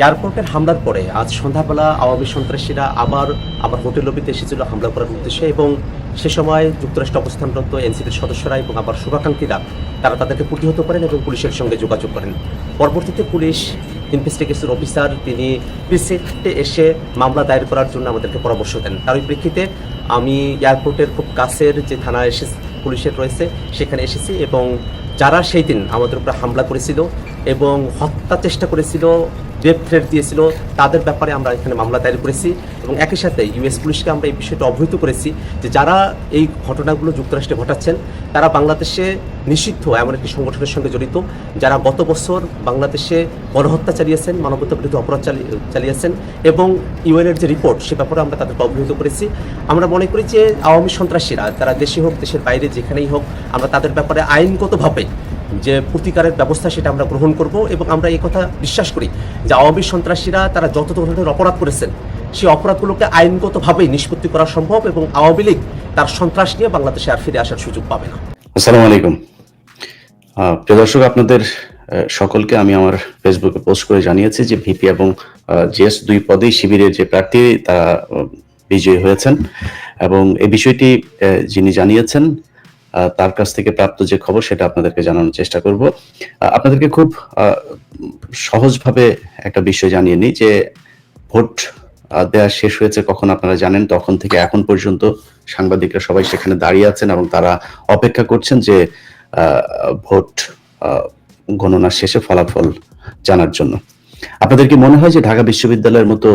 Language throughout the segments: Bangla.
এয়ারপোর্টের হামলার পরে আজ সন্ধ্যাবেলা আওয়ামী সন্ত্রাসীরা আবার আবার হোটেল লবিতে এসেছিল হামলা করার উদ্দেশ্যে এবং সে সময় যুক্তরাষ্ট্রে অবস্থানরত এনসিপির সদস্যরা এবং আবার শুভাকাঙ্ক্ষীরা তারা তাদেরকে প্রতিহত করেন এবং পুলিশের সঙ্গে যোগাযোগ করেন। পরবর্তীতে পুলিশ ইনভেস্টিগেশন অফিসার তিনি প্রিসেন্টে এসে মামলা দায়ের করার জন্য আমাদেরকে পরামর্শ দেন। তার ওই প্রেক্ষিতে আমি এয়ারপোর্টের খুব কাছের যে থানা এসে পুলিশের রয়েছে, সেখানে এসেছি এবং যারা সেই দিন আমাদের উপরে হামলা করেছিল এবং হত্যা চেষ্টা করেছিল রেপ থ্রেট দিয়েছিল, তাদের ব্যাপারে আমরা এখানে মামলা দায়ের করেছি এবং একই সাথে ইউএস পুলিশকে আমরা এই বিষয়টা অবহিত করেছি যে যারা এই ঘটনাগুলো যুক্তরাষ্ট্রে ঘটাচ্ছেন, তারা বাংলাদেশে নিষিদ্ধ এমন একটি সংগঠনের সঙ্গে জড়িত, যারা গত বছর বাংলাদেশে গণহত্যা চালিয়েছেন মানবতা বিরুদ্ধে অপরাধ চালিয়েছেন এবং ইউএনের যে রিপোর্ট, সে ব্যাপারে আমরা তাদেরকে অবহিত করেছি। আমরা মনে করি যে আওয়ামী সন্ত্রাসীরা তারা দেশে হোক, দেশের বাইরে যেখানেই হোক, আমরা তাদের ব্যাপারে আইনগতভাবে যে প্রতিকারের ব্যবস্থা সেটা আমরা গ্রহণ করব এবং আমরা এই কথা বিশ্বাস করি যে আওয়ামী সন্ত্রাসীরা তারা যত ধরনের অপরাধ করেছেন, সেই অপরাধগুলোকে আইনগতভাবেই নিষ্পত্তি করা সম্ভব এবং আওয়ামী লীগ তার সন্ত্রাস নিয়ে বাংলাদেশে আর ফিরে আসার সুযোগ পাবে না। আসসালামু আলাইকুম। প্রিয় দর্শক, আপনাদের সকলকে আমি আমার ফেসবুকে পোস্ট করে জানিয়েছি যে ভিপি এবং জিএস দুই পদেই শিবিরের যে প্রার্থী, তারা বিজয়ী হয়েছেন। এবং এই বিষয়টি যিনি জানিয়েছেন তার কাছ থেকে প্রাপ্ত যে খবর, সেটা আপনাদেরকে জানানোর চেষ্টা করব। আপনাদেরকে খুব সহজভাবে একটা বিষয় জানিয়ে নিই যে, ভোট দেওয়া শেষ হয়েছে কখন আপনারা জানেন? তখন থেকে এখন পর্যন্ত সাংবাদিকরা সবাই সেখানে দাঁড়িয়ে আছেন এবং তারা অপেক্ষা করছেন যে ভোট গণনা শেষে ফলাফল জানার জন্য। আপনাদের কি মনে হয় যে ঢাকা বিশ্ববিদ্যালয়ের মতো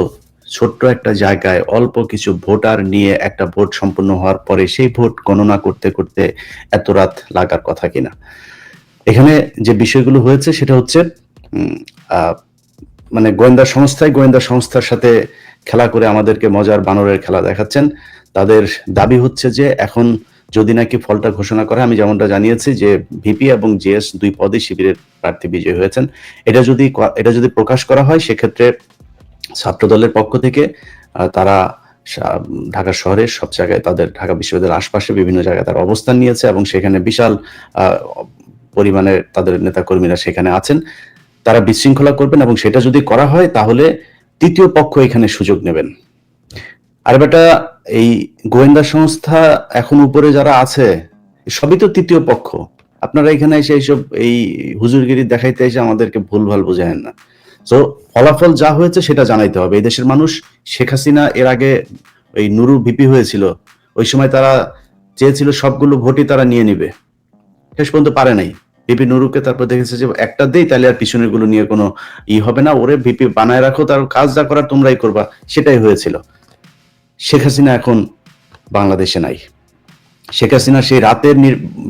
ছোট্ট একটা জায়গায় অল্প কিছু ভোটার নিয়ে একটা ভোট সম্পন্ন হওয়ার পরে সেই ভোট গণনা করতে করতে এত রাত লাগার কথা কিনা? এখানে যে বিষয়গুলো হয়েছে সেটা হচ্ছে মানে গোয়েন্দা সংস্থায় গোয়েন্দা সংস্থার সাথে খেলা করে আমাদেরকে মজার বানরের খেলা দেখাচ্ছেন। তাদের দাবি হচ্ছে যে এখন যদি নাকি ফলটা ঘোষণা করে, আমি যেমনটা জানিয়েছি যে ভিপি এবং জিএস দুই পদে শিবিরের প্রার্থী বিজয়ী হয়েছেন। এটা যদি এটা যদি প্রকাশ করা হয়, সেক্ষেত্রে ছাত্র দলের পক্ষ থেকে তারা ঢাকা শহরের সব জায়গায় তাদের, ঢাকা বিশ্ববিদ্যালয়ের আশপাশে বিভিন্ন জায়গায় তারা অবস্থান নিয়েছে এবং সেখানে বিশাল পরিমাণে তাদের নেতাকর্মীরা সেখানে আছেন। তারা বিশৃঙ্খলা করবেন এবং সেটা যদি করা হয়, তাহলে তৃতীয় পক্ষ এখানে সুযোগ নেবেন। আর বেটা এই গোয়েন্দা সংস্থা এখন উপরে যারা আছে, সবই তো তৃতীয় পক্ষ। আপনারা এখানে এসে এইসব, এই হুজুরগিরি দেখাইতে এসে আমাদেরকে ভুলভাল বোঝায়েন না। তো ফলাফল যা হয়েছে সেটা জানাইতে হবে। এই দেশের মানুষ, শেখ হাসিনা এর আগে ওই নুরু ভিপি হয়েছিল। ওই সময় তারা চেয়েছিল সবগুলো ভোটই তারা নিয়ে নিবে। শেষ পর্যন্ত পারে নাই। ভিপি নুরুকে তারপর দেখেছে যে একটা দেই, তাহলে আর পিছনেরগুলো নিয়ে কোনো ই হবে না। ওরে ভিপি বানায় রাখো, তার কাজ যা করার তোমরাই করবা, সেটাই হয়েছিল। শেখ হাসিনা এখন বাংলাদেশে নাই। শেখ হাসিনা সেই রাতের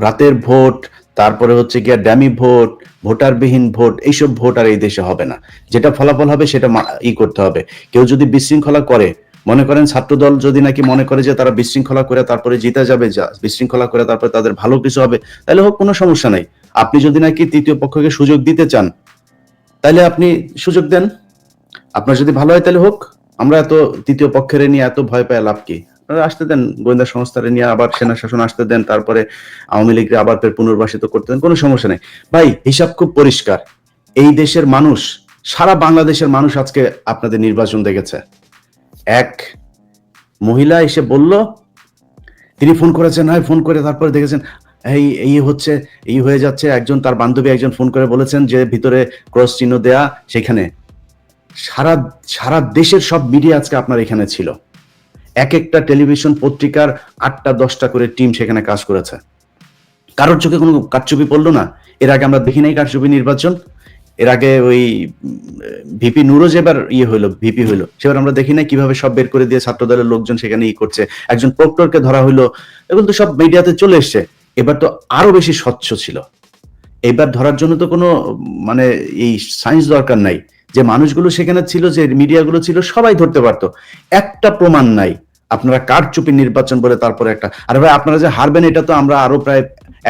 রাতের ভোট, তারপরে হচ্ছে গিয়া ড্যামি ভোট, ভোটারবিহীন ভোট, এইসব ভোট আর এই দেশে হবে না। যেটা ফলাফল হবে সেটা ই করতে হবে। কেউ যদি বিশৃঙ্খলা করে, মনে করেন ছাত্রদল যদি নাকি মনে করে যে তারা বিশৃঙ্খলা করে তারপরে জিতে যাবে, যা, বিশৃঙ্খলা করে তারপরে তাদের ভালো কিছু হবে, তাহলে হোক, কোনো সমস্যা নাই। আপনি যদি নাকি তৃতীয় পক্ষকে সুযোগ দিতে চান, তাহলে আপনি সুযোগ দেন। আপনার যদি ভালো হয় তাহলে হোক। আমরা এত তৃতীয় পক্ষের নিয়ে এত ভয় পায় লাভ কি? আসতে দেন, গোয়েন্দা সংস্থারে নিয়ে আবার সেনা শাসন আসতে দেন, তারপরে আওয়ামী লীগকে আবার ফের পুনর্বাসিত করতে দেন, কোনো সমস্যা নেই। ভাই, হিসাব খুব পরিষ্কার। এই দেশের মানুষ, সারা বাংলাদেশের মানুষ আজকে আপনাদের নির্বাচন দেখেছে। এক, মহিলা এসে বলল, তিনি ফোন করেছেন হ্যাঁ ফোন করে তারপরে দেখেছেন, এই এই হচ্ছে, এই হয়ে যাচ্ছে, একজন তার বান্ধবী একজন ফোন করে বলেছেন যে ভিতরে ক্রস চিহ্ন দেয়া সেখানে। সারা সারা দেশের সব মিডিয়া আজকে আপনার এখানে ছিল। এক একটা টেলিভিশন পত্রিকার আটটা, দশটা করে টিম সেখানে কাজ করেছে। কারোর চোখে কোনো কারচুপি পড়ল না। এর আগে আমরা দেখি নাই কারচুপি নির্বাচন। এর আগে ওই ভিপি নুরোজ এবার ইয়ে হইল, ভিপি হইল। সেবার আমরা দেখি নাই কীভাবে সব বের করে দিয়ে ছাত্র দলের লোকজন সেখানে ই করছে। একজন প্রক্টরকে ধরা হইল। এগুলো তো সব মিডিয়াতে চলে এসছে। এবার তো আরও বেশি স্বচ্ছ ছিল। এবার ধরার জন্য তো কোনো মানে এই সায়েন্স দরকার নাই। যে মানুষগুলো সেখানে ছিল, যে মিডিয়াগুলো ছিল, সবাই ধরতে পারতো। একটা প্রমাণ নাই। আপনারা কার চুপি নির্বাচন বলে তারপরে একটা আর ভাই, আপনারা যে হারবেন, এটা তো আমরা আরও প্রায়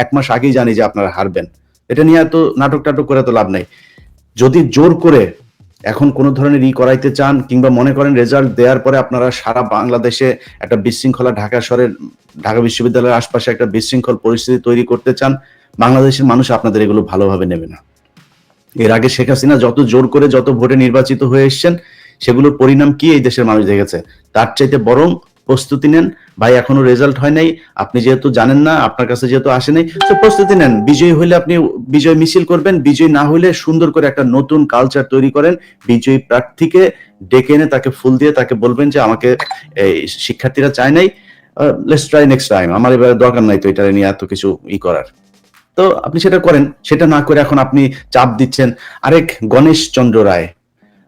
এক মাস আগেই জানি যে আপনারা হারবেন। এটা নিয়ে এত নাটক টাটক করে তো লাভ নাই। যদি জোর করে এখন কোন ধরনের ই করাইতে চান, কিংবা মনে করেন রেজাল্ট দেওয়ার পরে আপনারা সারা বাংলাদেশে একটা বিশৃঙ্খলা ঢাকা শহরের ঢাকা বিশ্ববিদ্যালয়ের আশপাশে একটা বিশৃঙ্খল পরিস্থিতি তৈরি করতে চান, বাংলাদেশের মানুষ আপনাদের এগুলো ভালোভাবে নেবে না। এর আগে শেখ হাসিনা যত জোর করে যত ভোটে নির্বাচিত হয়ে এসছেন, সেগুলোর পরিণাম কি এই দেশের মানুষ দেখেছে? তার চাইতে বরং প্রস্তুতি নেন। ভাই, এখনও রেজাল্ট হয় নাই। আপনি যেহেতু জানেন না, আপনার কাছে যেহেতু আসে নাই, তো প্রস্তুতি নেন। বিজয়ী হলে আপনি বিজয় মিছিল করবেন। বিজয় না হলে সুন্দর করে একটা নতুন কালচার তৈরি করেন। বিজয়ী প্রার্থীকে ডেকে এনে তাকে ফুল দিয়ে তাকে বলবেন যে, আমাকে এই শিক্ষার্থীরা চায় নাই। লেটস ট্রাই নেক্সট টাইম আমার এবার দরকার নাই তো এটা নিয়ে এত কিছু ই করার। তো আপনি সেটা করেন, সেটা না করে এখন আপনি চাপ দিচ্ছেন। আরেক গণেশ চন্দ্র রায়।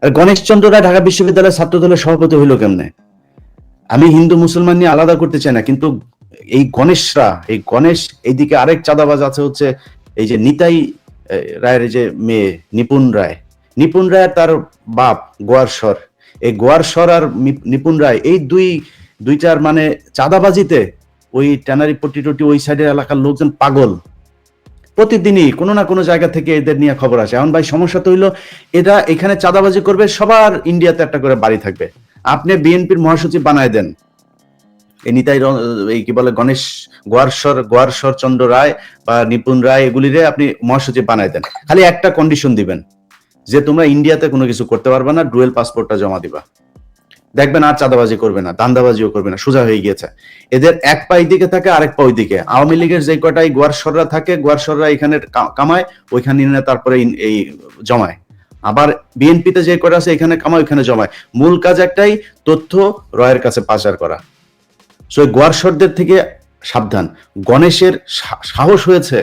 আর গণেশ চন্দ্র রায় ঢাকা বিশ্ববিদ্যালয়ের ছাত্র দলের সভাপতি হইল কেমনে? আমি হিন্দু মুসলমান নিয়ে আলাদা করতে চাই না, কিন্তু এই গণেশরা, এই গণেশ, এইদিকে আরেক চাঁদাবাজ আছে হচ্ছে এই যে নিতাই রায়ের যে মেয়ে, নিপুণ রায়। নিপুণ রায় আর তার বাপ গোয়ারস্বর এই গোয়ারস্বর আর মি- নিপুণ রায়, এই দুই দুইটার মানে চাঁদাবাজিতে ওই ট্যানারি পট্টি টটি ওই সাইডের এলাকার লোকজন পাগল। প্রতিদিনই কোনো না কোনো জায়গা থেকে এদের নিয়ে খবর আসে। এখন ভাই সমস্যা তো হইল এটা এখানে চাঁদাবাজি করবে, সবার ইন্ডিয়াতে একটা করে বাড়ি থাকবে। আপনি বিএনপির মহাসচিব বানায় দেন। এই নিতাই এই কি বলে, গণেশ গোয়ারস্বর গোয়ারস্বর চন্দ্র রায় বা নিপুণ রায়, এগুলিরে আপনি মহাসচিব বানায় দেন। খালি একটা কন্ডিশন দিবেন, যে তোমরা ইন্ডিয়াতে কোনো কিছু করতে পারবে না, ডুয়েল পাসপোর্টটা জমা দিবা। দেখবেন আর চাঁদাবাজি করবে না, দান্দাবাজিও করবে না, সোজা হয়ে গিয়েছে। এদের এক পা দিকে থাকে, আরেক পা দিকে। আওয়ামী লীগের যে কটাই গোয়ারসররা থাকে গোয়ারসররা এখানে কামায়, ওইখানে তারপরে এই জমায়। আবার বিএনপিতে যে কটা আছে, এখানে কামায়, ওইখানে জমায়। মূল কাজ একটাই তথ্য, রয়ের কাছে পাচার করা। সো গোয়ারসরদের থেকে সাবধান। গণেশের সাহস হয়েছে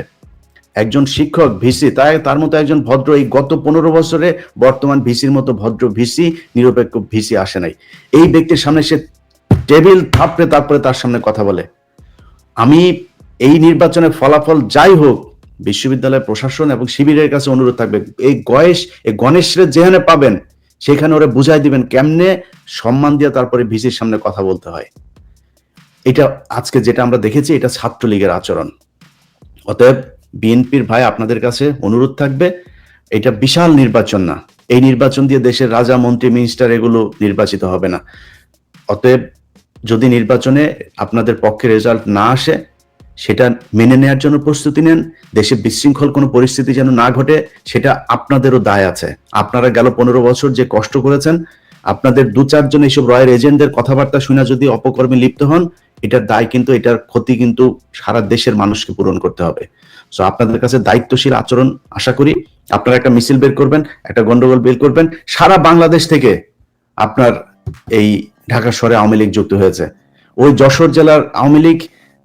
একজন শিক্ষক ভিসি, তাই তার মতো একজন ভদ্র, এই গত পনেরো বছরে বর্তমান ভিসির মতো ভদ্র ভিসি, নিরপেক্ষ ভিসি আসে নাই। এই ব্যক্তির সামনে সে টেবিল থাপড়ে তারপরে তার সামনে কথা বলে। আমি এই নির্বাচনের ফলাফল যাই হোক, বিশ্ববিদ্যালয় প্রশাসন এবং শিবিরের কাছে অনুরোধ থাকবে, এই গয়েশ, এই গণেশরে যেখানে পাবেন, সেখানে ওরা বুঝাই দিবেন কেমনে সম্মান দিয়ে তারপরে ভিসির সামনে কথা বলতে হয়। এটা আজকে যেটা আমরা দেখেছি, এটা ছাত্রলীগের আচরণ। অতএব বিএনপির ভাই আপনাদের কাছে অনুরোধ থাকবে, এটা বিশাল নির্বাচন না। এই নির্বাচন দিয়ে দেশের রাজা, মন্ত্রী মিনিস্টার এগুলো নির্বাচিত হবে না। অতএব যদি নির্বাচনে আপনাদের পক্ষে রেজাল্ট না আসে, সেটা মেনে নেয়ার জন্য প্রস্তুতি নেন। দেশে বিশৃঙ্খল কোনো পরিস্থিতি যেন না ঘটে, সেটা আপনাদেরও দায় আছে। আপনারা গেল পনেরো বছর যে কষ্ট করেছেন, আপনাদের দু চারজন এইসব রয়ের এজেন্টদের কথাবার্তা শুনে যদি অপকর্মে লিপ্ত হন এটার দায় কিন্তু, এটার ক্ষতি কিন্তু সারা দেশের মানুষকে পূরণ করতে হবে। সো আপনাদের কাছে দায়িত্বশীল আচরণ আশা করি। আপনারা একটা মিছিল বের করবেন, একটা গন্ডগোল বের করবেন। সারা বাংলাদেশ থেকে আপনার এই ঢাকা শহরে আওয়ামী লীগ যুক্ত হয়েছে। ওই যশোর জেলার আওয়ামী লীগ,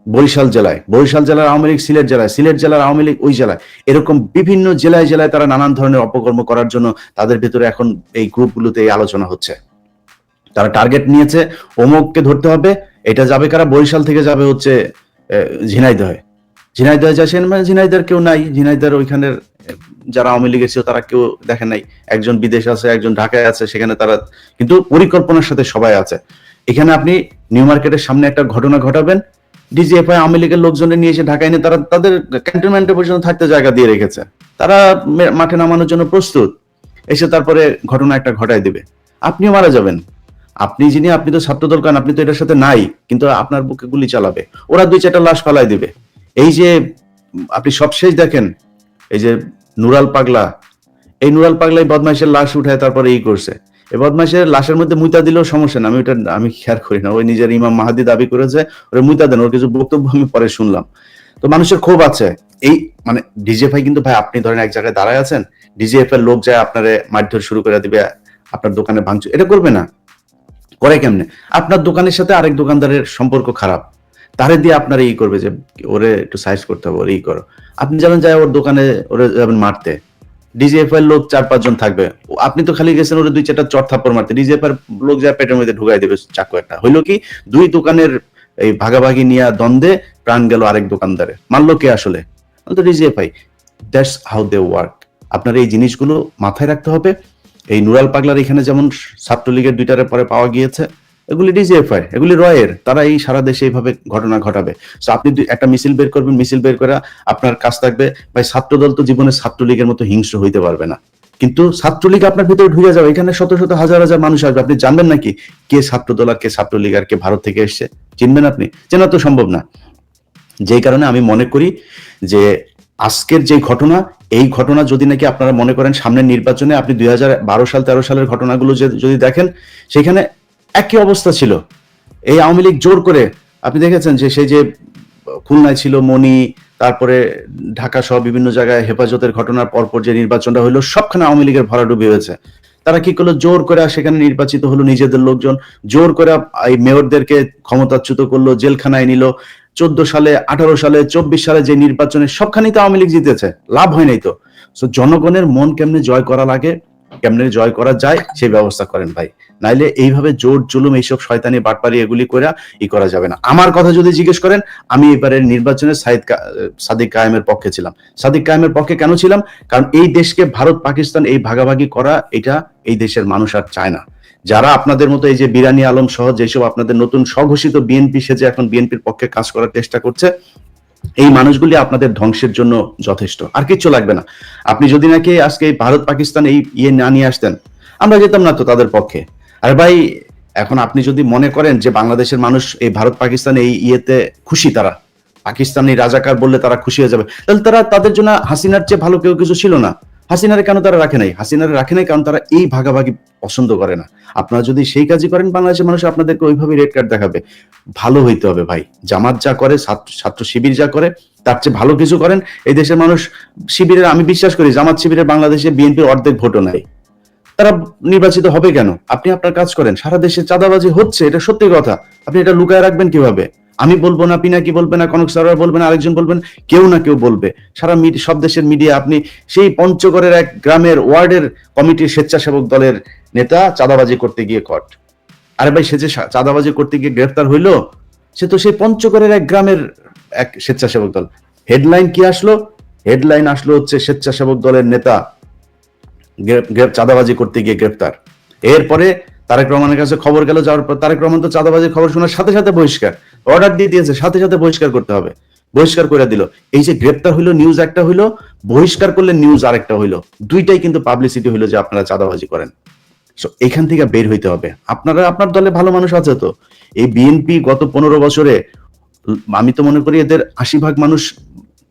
বরিশাল জেলায়, বরিশাল জেলার আওয়ামী লীগ, সিলেট জেলায়, সিলেট জেলার আওয়ামী লীগ ওই জেলায়। এরকম বিভিন্ন জেলায় জেলায় তারা নানান ধরনের অপকর্ম করার জন্য তাদের ভিতরে এখন এই গ্রুপগুলোতে এই আলোচনা হচ্ছে। তারা টার্গেট নিয়েছে, অমুককে ধরতে হবে এটা যাবে কারা? বরিশাল থেকে যাবে হচ্ছে ঝিনাইদহে। ঝিনাইদহে যাচ্ছেন মানে ঝিনাইদার কেউ নাই। ঝিনাইদার ওইখানের যারা আওয়ামী লীগের ছিল তারা কেউ দেখে নাই। একজন বিদেশ আছে, একজন ঢাকায় আছে, সেখানে তারা কিন্তু পরিকল্পনার সাথে সবাই আছে। এখানে আপনি নিউ মার্কেটের সামনে একটা ঘটনা ঘটাবেন। ডিজিএফআই আওয়ামী লীগের লোকজনের নিয়ে এসে ঢাকায় এনে তারা তাদের ক্যান্টনমেন্টে পর্যন্ত থাকতে জায়গা দিয়ে রেখেছে। তারা মাঠে নামানোর জন্য প্রস্তুত। এসে তারপরে ঘটনা একটা ঘটায় দিবে। আপনিও মারা যাবেন। আপনি যিনি, আপনি তো ছাত্রদল কান আপনি তো এটার সাথে নাই, কিন্তু আপনার বুকে গুলি চালাবে। ওরা দুই চারটা লাশ ফালাই দিবে। এই যে, আপনি সবশেষ দেখেন, এই যে নুরাল পাগলা, এই নুরাল পাগলাই বদমাইশের লাশ উঠায় তারপরে এই করছে। এই বদমাইশের লাশের মধ্যে মুইতা দিলেও সমস্যা না, আমি ওটা, আমি খেয়াল করি না। ওই নিজের ইমাম মাহাদি দাবি করেছে, ওরা মুইতা দেন, ওর কিছু বক্তব্য আমি পরে শুনলাম। তো মানুষের ক্ষোভ আছে। এই মানে ডিজিএফআই কিন্তু ভাই, আপনি ধরেন এক জায়গায় দাঁড়ায় আছেন ডিজিএফ এর লোক যায় আপনারে মারধর শুরু করে দিবে, আপনার দোকানে ভাঙচুর, এটা করবে না। করে কেমনে? আপনার দোকানের সাথে আরেক দোকানদারের সম্পর্ক খারাপ। তারে দিয়ে আপনার এই করবে যে, ওরে একটু সাইজ করতে হবে, ওরে ই করো। আপনি যাবেন যায় ওর দোকানে ওরে যাবেন মারতে। ডিজিএফ এর লোক চার পাঁচজন থাকবে। আপনি তো খালি গেছেন ওরে দুই চারটা চট থাপ্পড় মারতে। ডিজিএফ এর লোক যায় পেটের মধ্যে ঢুকাই দেবে চাকু একটা। হইল কি, দুই দোকানের এই ভাগাভাগি নিয়ে দ্বন্দ্বে প্রাণ গেল আরেক দোকানদারে মানলো কে আসলে? তো DGFI that's how they work আপনার এই জিনিসগুলো মাথায় রাখতে হবে। এই নুরাল পাগলার এখানে যেমন ছাত্রলীগের দুইটারে পরে পাওয়া গিয়েছে, এগুলি ডিজিএফআই, এগুলি রয়ের তারা এই সারা দেশে এইভাবে ঘটনা ঘটাবে। তো আপনি একটা মিছিল বের করবেন, মিছিল বের করে আপনার কাজ থাকবে। ভাই, ছাত্রদল তো জীবনে ছাত্রলীগের মতো হিংস্র হইতে পারবে না। কিন্তু ছাত্রলীগ আপনার ভিতরে ঢুকে যাবে, এখানে শত শত হাজার হাজার মানুষ আসবে। আপনি জানবেন নাকি কে ছাত্রদল আর কে ছাত্রলীগ আর কে ভারত থেকে এসছে? চিনবেন আপনি? চেনা তো সম্ভব না। যেই কারণে আমি মনে করি যে আজকের যে ঘটনা, এই ঘটনা যদি নাকি আপনারা মনে করেন সামনের নির্বাচনে আপনি দুই হাজার বারো সাল, তেরো সালের ঘটনাগুলো যদি দেখেন, সেখানে একই অবস্থা ছিল। এই আওয়ামী লীগ জোর করে, আপনি দেখেছেন যে সেই যে খুলনায় ছিল মনি তারপরে ঢাকা সহ বিভিন্ন জায়গায় হেফাজতের ঘটনার পরপর যে নির্বাচনটা হলো সবখানে আওয়ামী লীগের ভরাডুবি হয়েছে। তারা কি করল? জোর করে সেখানে নির্বাচিত হলো নিজেদের লোকজন। জোর করে এই মেয়রদেরকে ক্ষমতাচ্যুত করল, জেলখানায় নিল। চোদ্দ সালে আঠারো সালে চব্বিশ সালে যে নির্বাচনে সবখানেই তো আওয়ামী লীগ জিতেছে লাভ হয় নাই তো। So, জনগণের মন কেমনে জয় করা লাগে কেমনে জয় করা যায় সেই ব্যবস্থা করেন ভাই। নাইলে এইভাবে জোর জুলুম এইসব শয়তানি বাটপারি এগুলি করে ই করা যাবে না। আমার কথা যদি জিজ্ঞেস করেন আমি এবারের নির্বাচনে সাইদ সাদিক কায়েমের পক্ষে ছিলাম। সাদিক কায়েমের পক্ষে কেন ছিলাম? কারণ এই দেশকে ভারত পাকিস্তান এই ভাগাভাগি করা এটা এই দেশের মানুষ আর চায় না। যারা আপনাদের মতো এই যে বিরানি আলম সহ যেসব আপনাদের নতুন স্বঘোষিত বিএনপি সেজে এখন বিএনপির পক্ষে কাজ করার চেষ্টা করছে, এই মানুষগুলি আপনাদের ধ্বংসের জন্য যথেষ্ট। আর কিচ্ছু লাগবে না। আপনি যদি নাকি আজকে ভারত পাকিস্তান এই ইয়ে না নিয়ে আসতেন, আমরা যেতাম না তো তাদের পক্ষে। আর ভাই, এখন আপনি যদি মনে করেন যে বাংলাদেশের মানুষ এই ভারত পাকিস্তান এই ইয়েতে খুশি তারা, পাকিস্তানি রাজাকার বললে তারা খুশি হয়ে যাবে, তাহলে তারা তাদের জন্য হাসিনার চেয়ে ভালো কেউ কিছু ছিল না। হাসিনারে কেন তারা রাখে নাই? হাসিনারে রাখে নাই কারণ তারা এই ভাগাভাগি পছন্দ করে না। আপনারা যদি সেই কাজই করেন, বাংলাদেশের মানুষ আপনাদেরকে ওইভাবে রেড কার্ড দেখাবে। ভালো হইতে হবে ভাই। জামাত যা করে, ছাত্র ছাত্র শিবির যা করে, তার চেয়ে ভালো কিছু করেন। এই দেশের মানুষ শিবিরের, আমি বিশ্বাস করি, জামাত শিবিরের বাংলাদেশে বিএনপির অর্ধেক ভোটও নাই। তারা নির্বাচিত হবে কেন? আপনি আপনার কাজ করেন। সারা দেশে চাঁদাবাজি হচ্ছে, এটা সত্যি কথা। আপনি এটা লুকায় রাখবেন কীভাবে? আমি বলব না, পিনাকি বলবে না, কনক সারার বলবে না, আরেকজন বলবেন কেউ না কেউ বলবে। সারা সব দেশের মিডিয়া, আপনি সেই পঞ্চগড়ের এক গ্রামের ওয়ার্ডের কমিটির স্বেচ্ছাসেবক দলের নেতা চাঁদাবাজি করতে গিয়ে কট আরে ভাই, সে যে চাঁদাবাজি করতে গিয়ে গ্রেফতার হইল, সে তো সেই পঞ্চগড়ের এক গ্রামের এক স্বেচ্ছাসেবক দল। হেডলাইন কি আসলো? হেডলাইন আসলো হচ্ছে স্বেচ্ছাসেবক দলের নেতা চাঁদাবাজি করতে গিয়ে গ্রেপ্তার। এরপরে তারেক রহমানের কাছে খবর গেল যাওয়ার পর তারেক রহমান তো চাঁদাবাজির খবর শোনার সাথে সাথে বহিষ্কার। অর্ডার দিয়ে দিয়েছে, সাথে সাথে বহিষ্কার করতে হবে। বহিষ্কার করে দিল। এই যে গ্রেপ্তার হইল নিউজ একটা হইল, বহিষ্কার করলে নিউজ আরেকটা হইল। দুইটাই কিন্তু পাবলিসিটি হইল যে আপনারা চাঁদাবাজি করেন। এখান থেকে বের হইতে হবে। আপনারা, আপনার দলে ভালো মানুষ আছে তো। এই বিএনপি গত পনেরো বছরে, আমি তো মনে করি এদের আশি ভাগ মানুষ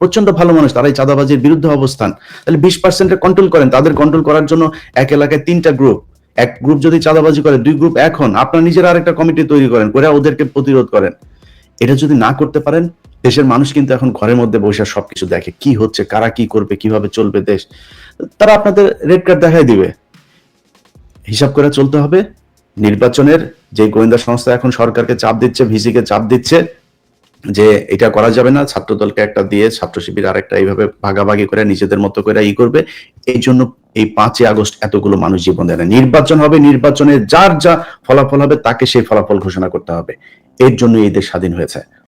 প্রচণ্ড ভালো মানুষ, তারাই চাঁদাবাজির বিরুদ্ধে অবস্থান। তাহলে বিশ পার্সেন্টে কন্ট্রোল করেন, তাদের কন্ট্রোল করার জন্য এক এলাকায় তিনটা গ্রুপ এক গ্রুপ যদি চাঁদাবাজি করে, দুই গ্রুপ এখন আপনার নিজের আরেকটা কমিটি তৈরি করেন, করে ওদেরকে প্রতিরোধ করেন। এটা যদি না করতে পারেন, দেশের মানুষ কিন্তু এখন ঘরের মধ্যে বসে সবকিছু দেখে, কি হচ্ছে, কারা কি করবে, কীভাবে চলবে দেশ। তারা আপনাদের রেড কার্ড দেখাই দিবে। হিসাব করে চলতে হবে। নির্বাচনের যে গোয়েন্দা সংস্থা এখন সরকারকে চাপ দিচ্ছে, ভিসিকে চাপ দিচ্ছে যে এটা করা যাবে না ছাত্র দলকে একটা দিয়ে ছাত্র শিবির আরেকটা এইভাবে ভাগাভাগি করে নিজেদের মতো করে ই করবে। এই জন্য এই পাঁচই আগস্ট এতগুলো মানুষ জীবন দেয় না। নির্বাচন হবে, নির্বাচনে যার যা ফলাফল হবে তাকে সেই ফলাফল ঘোষণা করতে হবে। এর জন্য এই দেশ স্বাধীন হয়েছে।